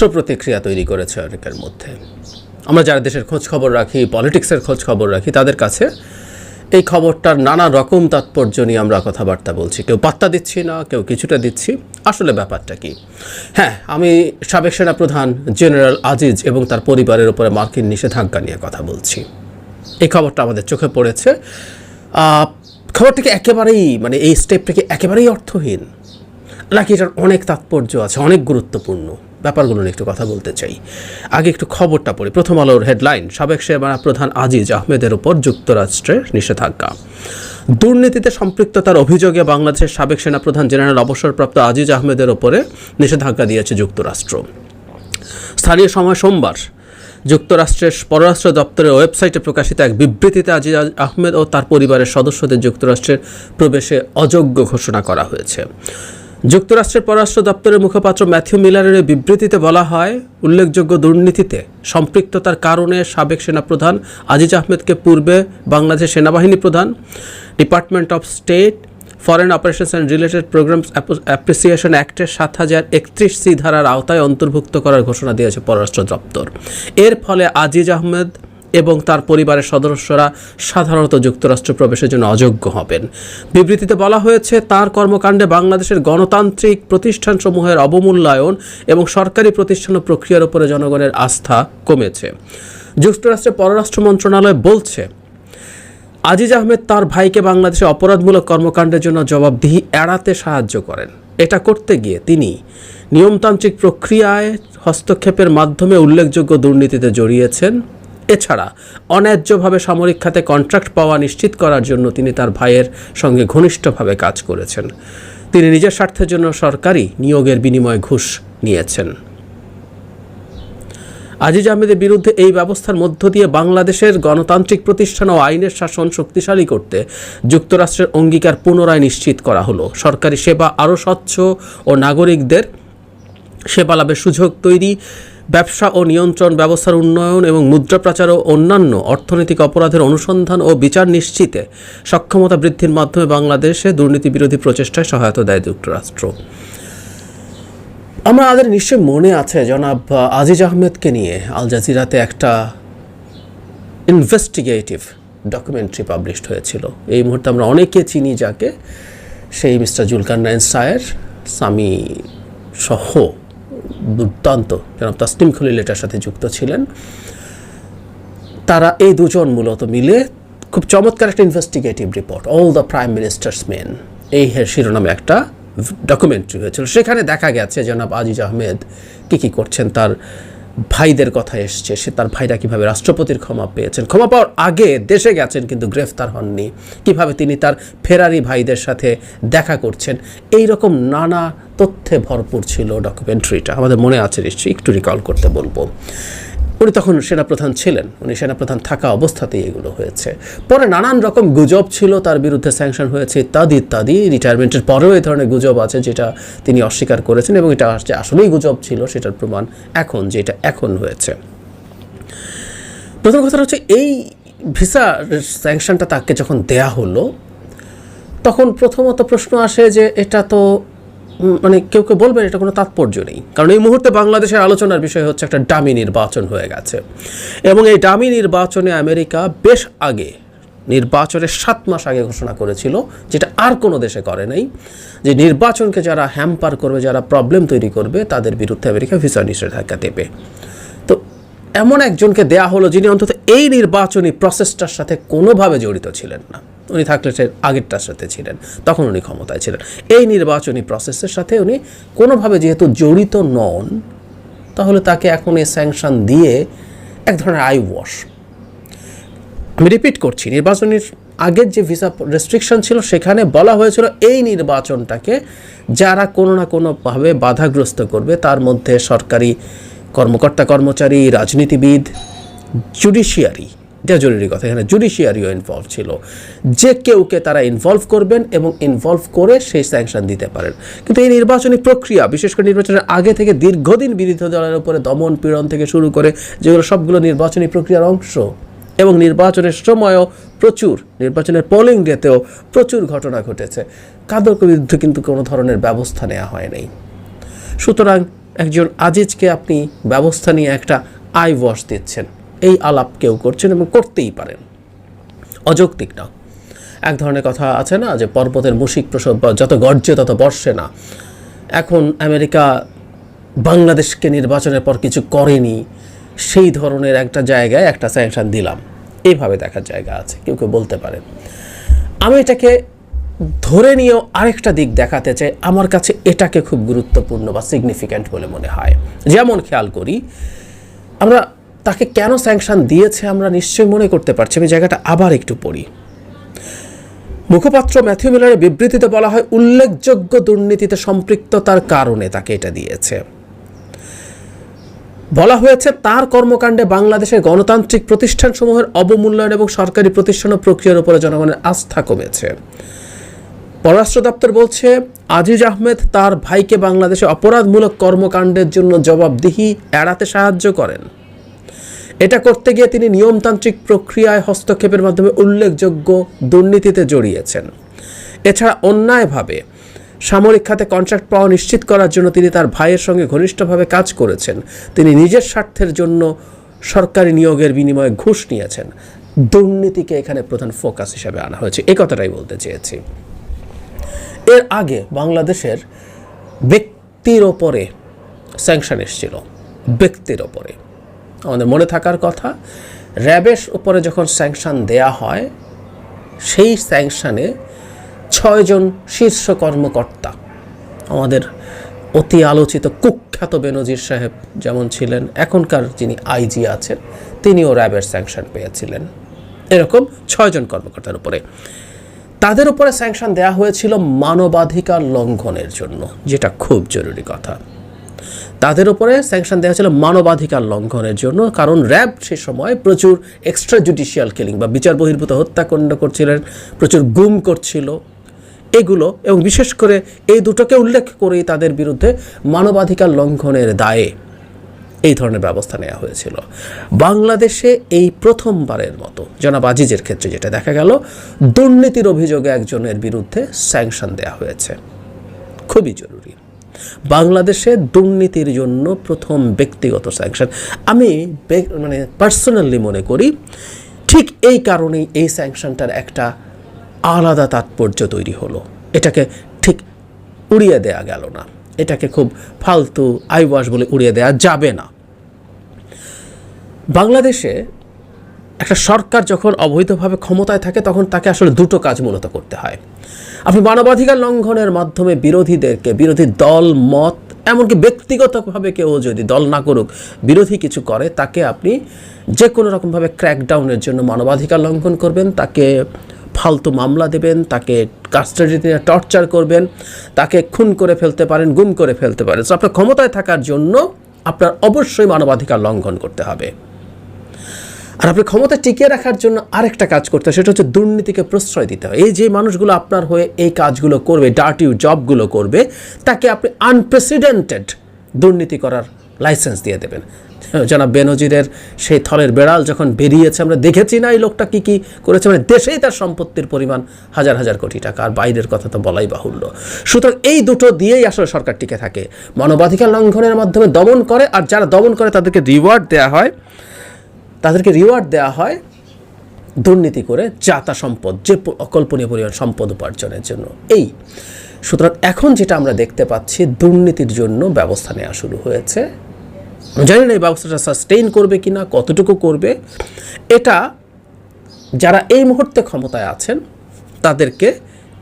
মিশ্র প্রতিক্রিয়া তৈরি করেছে অনেকের মধ্যে। আমরা যারা দেশের খোঁজ খবর রাখি, পলিটিক্সের খোঁজ খবর রাখি, তাদের কাছে এই খবরটার নানা রকম তাৎপর্য নিয়ে আমরা কথাবার্তা বলছি। কেউ পাত্তা দিচ্ছি না, কেউ কিছুটা দিচ্ছি। আসলে ব্যাপারটা কি? হ্যাঁ আমি সাবেক সেনাপ্রধান জেনারেল আজিজ এবং তার পরিবারের উপরে মার্কিন নিষেধাজ্ঞা নিয়ে কথা বলছি। এই খবরটা আমাদের চোখে পড়েছে। খবরটিকে একেবারেই মানে এই স্টেপটিকে একেবারেই অর্থহীন। নাকি এটার অনেক তাৎপর্য আছে, অনেক গুরুত্বপূর্ণ। ব্যাপারগুলো নিয়ে একটু কথা বলতে চাই। আগে একটু খবরটা পড়ি। প্রথম আলোর হেডলাইন, সাবেক সেনা প্রধান আজিজ আহমেদের উপর যুক্তরাষ্ট্রের নিষেধাজ্ঞা। দুর্নীতিতে সম্পৃক্ততার অভিযোগে বাংলাদেশের সাবেক সেনাপ্রধান জেনারেল অবসরপ্রাপ্ত আজিজ আহমেদের ওপরে নিষেধাজ্ঞা দিয়েছে যুক্তরাষ্ট্র। স্থানীয় সময় সোমবার যুক্তরাষ্ট্রের পররাষ্ট্র দপ্তরের ওয়েবসাইটে প্রকাশিত এক বিবৃতিতে আজিজ আহমেদ ও তার পরিবারের সদস্যদের যুক্তরাষ্ট্রের প্রবেশে অযোগ্য ঘোষণা করা হয়েছে। যুক্তরাষ্ট্রের পররাষ্ট্র দপ্তরের মুখপাত্র ম্যাথিউ মিলারের বিবৃতিতে বলা হয়, উল্লেখযোগ্য দুর্নীতিতে সম্পৃক্ততার কারণে সাবেক সেনাপ্রধান আজিজ আহমেদকে পূর্বে বাংলাদেশ সেনাবাহিনী প্রধান, department of state foreign operations and related programs appreciation অ্যাক্টের সাত হাজার একত্রিশ সি ধারার আওতায় অন্তর্ভুক্ত করার ঘোষণা দিয়েছে পররাষ্ট্র দপ্তর। এর ফলে আজিজ আহমেদ এবং তার পরিবারের সদস্যরা সাধারণত যুক্তরাষ্ট্র প্রবেশের জন্য অযোগ্য হবেন। বিবৃতিতে বলা হয়েছে, তার কর্মকাণ্ডে বাংলাদেশের গণতান্ত্রিক প্রতিষ্ঠানসমূহের অবমূল্যায়ন এবং সরকারি প্রতিষ্ঠান ও প্রক্রিয়ার উপরে জনগণের আস্থা কমেছে। যুক্তরাষ্ট্রের পররাষ্ট্র মন্ত্রণালয় বলছে, আজিজ আহমেদ তার ভাইকে বাংলাদেশে অপরাধমূলক কর্মকাণ্ডের জন্য জবাবদিহি এড়াতে সাহায্য করেন। এটা করতে গিয়ে তিনি নিয়মতান্ত্রিক প্রক্রিয়ায় হস্তক্ষেপের মাধ্যমে উল্লেখযোগ্য দুর্নীতিতে জড়িয়েছেন। এছাড়া অন্যায্যভাবে সামরিক খাতে কন্ট্রাক্ট পাওয়া নিশ্চিত করার জন্য তিনি তার ভাইয়ের সঙ্গে ঘনিষ্ঠভাবে কাজ করেছেন। তিনি নিজের স্বার্থের জন্য সরকারি নিয়োগের বিনিময়ে ঘুষ নিয়েছেন। আজিজ আহমেদের বিরুদ্ধে এই ব্যবস্থার মধ্য দিয়ে বাংলাদেশের গণতান্ত্রিক প্রতিষ্ঠান ও আইনের শাসন শক্তিশালী করতে যুক্তরাষ্ট্রের অঙ্গীকার পুনরায় নিশ্চিত করা হলো। সরকারি সেবা আরও স্বচ্ছ ও নাগরিকদের সেবা লাভের সুযোগ তৈরি ব্যবসা ও নিয়ন্ত্রণ ব্যবস্থার উন্নয়ন এবং মুদ্রা প্রচার ও অন্যান্য অর্থনৈতিক অপরাধের অনুসন্ধান ও বিচার নিশ্চিতে সক্ষমতা বৃদ্ধির মাধ্যমে বাংলাদেশে দুর্নীতি বিরোধী প্রচেষ্টায় সহায়তা দেয় যুক্তরাষ্ট্র। আমরা আমাদের নিশ্চয় মনে আছে জনাব আজিজ আহমেদকে নিয়ে আল জাজিরাতে একটা ইনভেস্টিগেটিভ ডকুমেন্টারি পাবলিশড হয়েছিল। এই মুহূর্তে আমরা অনেকে চিনি যাকে, সেই মিস্টার জুলকার নাইন সায়ের স্বামী সহ দুর্দান্ত। জনাব তাসলিম খলিল এটার সাথে যুক্ত ছিলেন। তারা এই দুজন মূলত মিলে খুব চমৎকার একটা investigative report all the prime minister's men এই শিরোনামে একটা ডকুমেন্টারি হয়েছিল। সেখানে দেখা গেছে জনাব আজিজ আহমেদ কী কী করছেন তার ভাইদের কথা এসছে, সে তার ভাইরা কীভাবে রাষ্ট্রপতির ক্ষমা পেয়েছেন? ক্ষমা পাওয়ার আগে দেশে গেছেন কিন্তু গ্রেফতার হননি। কীভাবে তিনি তার ফেরারি ভাইদের সাথে দেখা করছেন? এই রকম নানা তথ্যে ভরপুর ছিল ডকুমেন্টারিটা। আমাদের মনে আছে, নিশ্চয়ই একটু রিকল করতে বলব। উনি তখন সেনাপ্রধান ছিলেন। উনি সেনাপ্রধান থাকা অবস্থাতেই এগুলো হয়েছে। পরে নানান রকম গুজব ছিল, তার বিরুদ্ধে স্যাংশন হয়েছে ইত্যাদি ইত্যাদি। রিটায়ারমেন্টের পরেও এই ধরনের গুজব আছে যেটা তিনি অস্বীকার করেছেন এবং এটা যে আসলেই গুজব ছিল সেটার প্রমাণ এখন, যেটা এখন হয়েছে। প্রথম কথা হচ্ছে এই ভিসা স্যাংশনটা তাকে যখন দেয়া হলো, তখন প্রথমত প্রশ্ন আসে যে এটা তো মানে কেউ কেউ বলবেন এটা কোনো তাৎপর্য নেই। কারণ এই মুহূর্তে বাংলাদেশের আলোচনার বিষয় হচ্ছে একটা ডামি নির্বাচন হয়ে গেছে। এবং এই ডামি নির্বাচনে আমেরিকা বেশ আগে, নির্বাচনের সাত মাস আগে ঘোষণা করেছিল, যেটা আর কোনো দেশে করে নাই, যে নির্বাচনকে যারা হ্যাম্পার করবে, যারা প্রবলেম তৈরি করবে, তাদের বিরুদ্ধে আমেরিকা ভিসা নিষেধাজ্ঞা দেবে। এমন একজনকে দেয়া হলো যিনি অন্তত এই নির্বাচনী প্রসেসটার সাথে কোনোভাবে জড়িত ছিলেন না। উনি থাকলে সে আগেরটার সাথে ছিলেন, তখন উনি ক্ষমতায় ছিলেন। এই নির্বাচনী প্রসেসের সাথে উনি কোনোভাবে যেহেতু জড়িত নন, তাহলে তাকে এখন এই স্যাংশন দিয়ে এক ধরনের আই ওয়াশ আমি রিপিট করছি, নির্বাচনের আগের যে ভিসা রেস্ট্রিকশন ছিল, সেখানে বলা হয়েছিল এই নির্বাচনটাকে যারা কোনো না কোনোভাবে বাধাগ্রস্ত করবে, তার মধ্যে সরকারি কর্মকর্তা, কর্মচারী, রাজনীতিবিদ জুডিশিয়ারি এটা জরুরি কথা, এখানে জুডিশিয়ারিও ইনভলভ ছিল। যে কেউকে তারা ইনভলভ করবেন এবং ইনভলভ করে সেই স্যাংশন দিতে পারেন। কিন্তু এই নির্বাচনী প্রক্রিয়া, বিশেষ করে নির্বাচনের আগে থেকে দীর্ঘদিন বিরোধী দলের উপরে দমন পীড়ন থেকে শুরু করে, যেগুলো সবগুলো নির্বাচনী প্রক্রিয়ার অংশ, এবং নির্বাচনের সময়ও প্রচুর, নির্বাচনের পোলিং ডেতেও প্রচুর ঘটনা ঘটেছে। কাদের বিরুদ্ধে কিন্তু কোনো ধরনের ব্যবস্থা নেওয়া হয় নাই সুতরাং একজন আজিজকে আপনি ব্যবস্থা নিয়ে একটা আই ওয়াশ দিচ্ছেন। এই আলাপ কেউ করছেন এবং করতেই পারেন। অযৌক্তিক না। এক ধরনের কথা আছে না যে পর্বতের মুশিক প্রসব যত গর্জে তত বর্ষে না। এখন আমেরিকা বাংলাদেশকে নির্বাচনের পর কিছু করেনি। সেই ধরনের একটা জায়গায় একটা স্যাংশন দিলাম। এইভাবে দেখার জায়গা আছে। কেউ কেউ বলতে পারেন। আমি এটাকে ধরে নিয়েও আরেকটা দিক দেখাতে চাই, আমার কাছে এটাকে খুব গুরুত্বপূর্ণ বা সিগনিফিক্যান্ট বলে মনে হয়। যেমন খেয়াল করি, আমরা তাকে কেন স্যাংশন দিয়েছে আমরা নিশ্চয়ই মনে করতে পারছি, আমি জায়গাটা আবার একটু পড়ি। মুখপাত্র ম্যাথিউ মিলারের বিবৃতিতে বলা হয়, উল্লেখযোগ্য দুর্নীতিতে সম্পৃক্ততার কারণে তাকে এটা দিয়েছে। বলা হয়েছে, তার কর্মকাণ্ডে বাংলাদেশের গণতান্ত্রিক প্রতিষ্ঠানসমূহের অবমূল্যায়ন এবং সরকারি প্রতিষ্ঠান ও প্রক্রিয়ার উপরে জনগণের আস্থা কমেছে। পররাষ্ট্র দপ্তর বলছে, আজিজ আহমেদ তার ভাইকে বাংলাদেশে অপরাধমূলক কর্মকাণ্ডের জন্য জবাবদিহি এড়াতে সাহায্য করেন। এটা করতে গিয়ে তিনি নিয়মতান্ত্রিক প্রক্রিয়ায় হস্তক্ষেপের মাধ্যমে উল্লেখযোগ্য দুর্নীতিতে জড়িয়েছেন। এছাড়া অন্যায়ভাবে সামরিক খাতে কন্ট্রাক্ট পাওয়া নিশ্চিত করার জন্য তিনি তার ভাইয়ের সঙ্গে ঘনিষ্ঠভাবে কাজ করেছেন। তিনি নিজের স্বার্থের জন্য সরকারি নিয়োগের বিনিময়ে ঘুষ নিয়েছেন। দুর্নীতিকে এখানে প্রধান ফোকাস হিসাবে আনা হয়েছে। এই কথাটাই বলতে চেয়েছি। এর আগে বাংলাদেশের ব্যক্তির ওপরে স্যাংশন এসেছিল, ব্যক্তির ওপরে। আমাদের মনে থাকার কথা, র্যাবের উপরে যখন স্যাংশন দেয়া হয়, সেই স্যাংশনে ছয়জন শীর্ষ কর্মকর্তা, আমাদের অতি আলোচিত কুখ্যাত বেনজির সাহেব যেমন ছিলেন, এখনকার যিনি আইজি আছেন, তিনিও র্যাবের স্যাংশন পেয়েছিলেন। এরকম ছয়জন কর্মকর্তার উপরে। তাদের উপরে স্যাংশন দেওয়া হয়েছিল মানবাধিকার লঙ্ঘনের জন্য, যেটা খুব জরুরি কথা। তাদের উপরে স্যাংশন দেওয়া ছিল মানবাধিকার লঙ্ঘনের জন্য, কারণ র্যাব সে সময় প্রচুর এক্সট্রা জুডিশিয়াল কিলিং বা বিচার বহির্ভূত হত্যাকাণ্ড করছিলেন, প্রচুর গুম করছিল। এগুলো এবং বিশেষ করে এই দুটোকে উল্লেখ করেই তাদের বিরুদ্ধে মানবাধিকার লঙ্ঘনের দায়ে এই ধরনের ব্যবস্থা নেওয়া হয়েছিল। বাংলাদেশে এই প্রথমবারের মতো, জনাব আজিজের ক্ষেত্রে যেটা দেখা গেল, দুর্নীতির অভিযোগে একজনের বিরুদ্ধে স্যাংশন দেওয়া হয়েছে। খুবই জরুরি। বাংলাদেশে দুর্নীতির জন্য প্রথম ব্যক্তিগত স্যাংশন আমি মানে পার্সোনালি মনে করি, ঠিক এই কারণেই এই স্যাংশনটার একটা আলাদা তাৎপর্য তৈরি হলো। এটাকে ঠিক উড়িয়ে দেয়া গেল না। এটাকে খুব ফালতু আইওয়াশ বলে উড়িয়ে দেয়া যাবে না। বাংলাদেশে একটা সরকার যখন অবৈধভাবে ক্ষমতায় থাকে, তখন তাকে আসলে দুটো কাজ মূলত করতে হয়। আপনি মানবাধিকার লঙ্ঘনের মাধ্যমে বিরোধীদেরকে, বিরোধী দল, মত, এমনকি ব্যক্তিগতভাবে কেউ যদি দল না করুক, বিরোধী কিছু করে, তাকে আপনি যে কোনো রকমভাবে ক্র্যাকডাউনের জন্য মানবাধিকার লঙ্ঘন করবেন, তাকে ফালতু মামলা দেবেন, তাকে কাস্টাডিতে টর্চার করবেন, তাকে খুন করে ফেলতে পারেন, গুম করে ফেলতে পারেন। সো আপনার ক্ষমতায় থাকার জন্য আপনার অবশ্যই মানবাধিকার লঙ্ঘন করতে হবে। আর আপনি ক্ষমতা টিকিয়ে রাখার জন্য আরেকটা কাজ করতে হয় সেটা হচ্ছে দুর্নীতিকে প্রশ্রয় দিতে হয় এই যে মানুষগুলো আপনার হয়ে এই কাজগুলো করবে ডার্টি জবগুলো করবে, তাকে আপনি আনপ্রেসিডেন্টেড দুর্নীতি করার লাইসেন্স দিয়ে দেবেন। জনাব বেনজিরের সেই থলের বেড়াল যখন বেরিয়েছে, আমরা দেখেছি না এই লোকটা কী কী করেছে মানে দেশেই তার সম্পত্তির পরিমাণ হাজার হাজার কোটি টাকা, আর বাইরের কথা তো বলাই বাহুল্য। সুতরাং এই দুটো দিয়েই আসলে সরকার টিকে থাকে। মানবাধিকার লঙ্ঘনের মাধ্যমে দমন করে, আর যারা দমন করে তাদেরকে রিওয়ার্ড দেওয়া হয়, তাদেরকে রিওয়ার্ড দেওয়া হয় দুর্নীতি করে জাতা সম্পদ, যে অকল্পনীয় পরিমাণ সম্পদ উপার্জনের জন্য। এই। সুতরাং এখন যেটা আমরা দেখতে পাচ্ছি, দুর্নীতির জন্য ব্যবস্থা নেওয়া শুরু হয়েছে। জানি না এই ব্যবস্থাটা সাস্টেইন করবে কি না কতটুকু করবে। এটা যারা এই মুহূর্তে ক্ষমতায় আছেন, তাদেরকে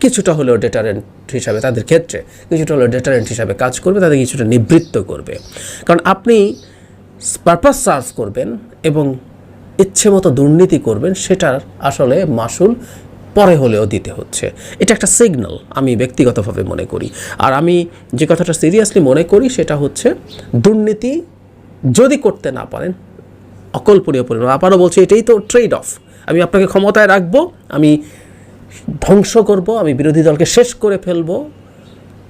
কিছুটা হলেও ডেটারেন্ট হিসাবে, তাদের ক্ষেত্রে কিছুটা হলেও ডেটারেন্ট হিসাবে কাজ করবে, তাদের কিছুটা নিবৃত্ত করবে। কারণ আপনি পারপাস সার্ভ করবেন এবং ইচ্ছে মতো দুর্নীতি করবেন, সেটার আসলে মাসুল পরে হলেও দিতে হচ্ছে। এটা একটা সিগন্যাল আমি ব্যক্তিগতভাবে মনে করি। আর আমি যে কথাটা সিরিয়াসলি মনে করি, সেটা হচ্ছে দুর্নীতি যদি করতে না পারেন, অকল্পনীয় পরিমাণ আবারও বলছি, এটাই তো ট্রেড অফ আমি আপনাকে ক্ষমতায় রাখব, আমি ধ্বংস করব, আমি বিরোধী দলকে শেষ করে ফেলব,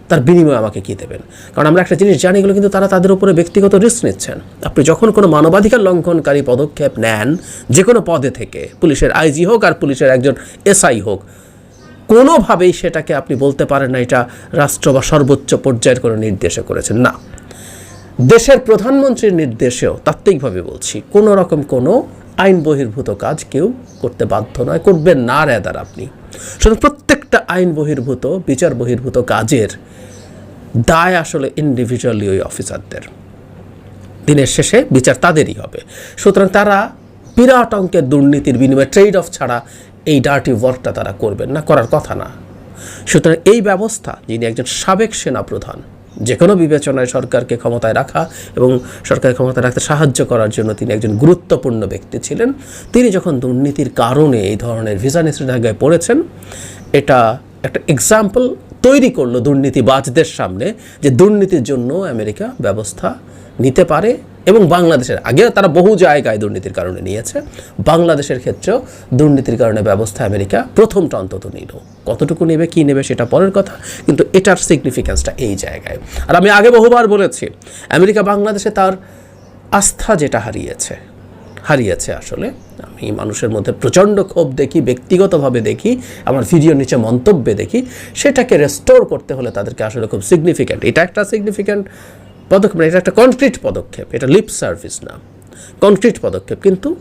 তার বিনিময়ে আমাকে কী দেবেন? কারণ আমরা একটা জিনিস জানি, এগুলো কিন্তু তারা তাদের উপরে ব্যক্তিগত রিস্ক নিচ্ছেন। আপনি যখন কোনো মানবাধিকার লঙ্ঘনকারী পদক্ষেপ নেন, যে কোনো পদে থেকে, পুলিশের আইজি হোক আর পুলিশের একজন এসআই হোক, কোনোভাবেই সেটাকে আপনি বলতে পারেন না, এটা রাষ্ট্র বা সর্বোচ্চ পর্যায়ের কোনো নির্দেশে করেছেন। না। দেশের প্রধানমন্ত্রীর নির্দেশেও তাত্ত্বিকভাবে বলছি, কোনো রকম কোনো আইন বহির্ভূত কাজ কেউ করতে বাধ্য নয়, করবেন না রেদার আপনি। শুধু প্রত্যেকটা আইন বহির্ভূত, বিচার বহির্ভূত কাজের দায় আসলে ইন্ডিভিজুয়ালি ওই অফিসারদের দিনের শেষে বিচার তাদেরই হবে। সুতরাং তারা বিরাট অঙ্কের দুর্নীতির বিনিময়ে ট্রেড অফ ছাড়া এই ডার্টি ওয়ার্কটা তারা করবেন না, করার কথা না। সুতরাং এই ব্যবস্থা যিনি একজন সাবেক সেনাপ্রধান যে কোনো বিবেচনায় সরকারকে ক্ষমতায় রাখা এবং সরকার ক্ষমতায় রাখতে সাহায্য করার জন্য তিনি একজন গুরুত্বপূর্ণ ব্যক্তি ছিলেন। তিনি যখন দুর্নীতির কারণে এই ধরনের ভিসা নিষেধাজ্ঞায় পড়েছেন, এটা একটা এক্সাম্পল তৈরি করল দুর্নীতিবাজদের সামনে যে দুর্নীতির জন্য আমেরিকা ব্যবস্থা নিতে পারে এবং বাংলাদেশের আগে তারা বহু জায়গায় দুর্নীতির কারণে নিয়েছে। বাংলাদেশের ক্ষেত্রেও দুর্নীতির কারণে ব্যবস্থা আমেরিকা প্রথমটা অন্তত নিল। কতটুকু নেবে, কি নেবে সেটা পরের কথা, কিন্তু এটার সিগনিফিক্যান্সটা এই জায়গায়। আর আমি আগে বহুবার বলেছি, আমেরিকা বাংলাদেশে তার আস্থা যেটা হারিয়েছে হারিয়েছে আসলে, আমি মানুষের মধ্যে প্রচণ্ড ক্ষোভ দেখি, ব্যক্তিগতভাবে দেখি, আমার ভিডিও নিচে মন্তব্যে দেখি, সেটাকে রেস্টোর করতে হলে তাদেরকে আসলে খুব সিগনিফিক্যান্ট এটা একটা সিগনিফিক্যান্ট পদক্ষেপ না, এটা একটা কনক্রিট পদক্ষেপ এটা লিপ সার্ভিস না। কনক্রিট পদক্ষেপ কিন্তু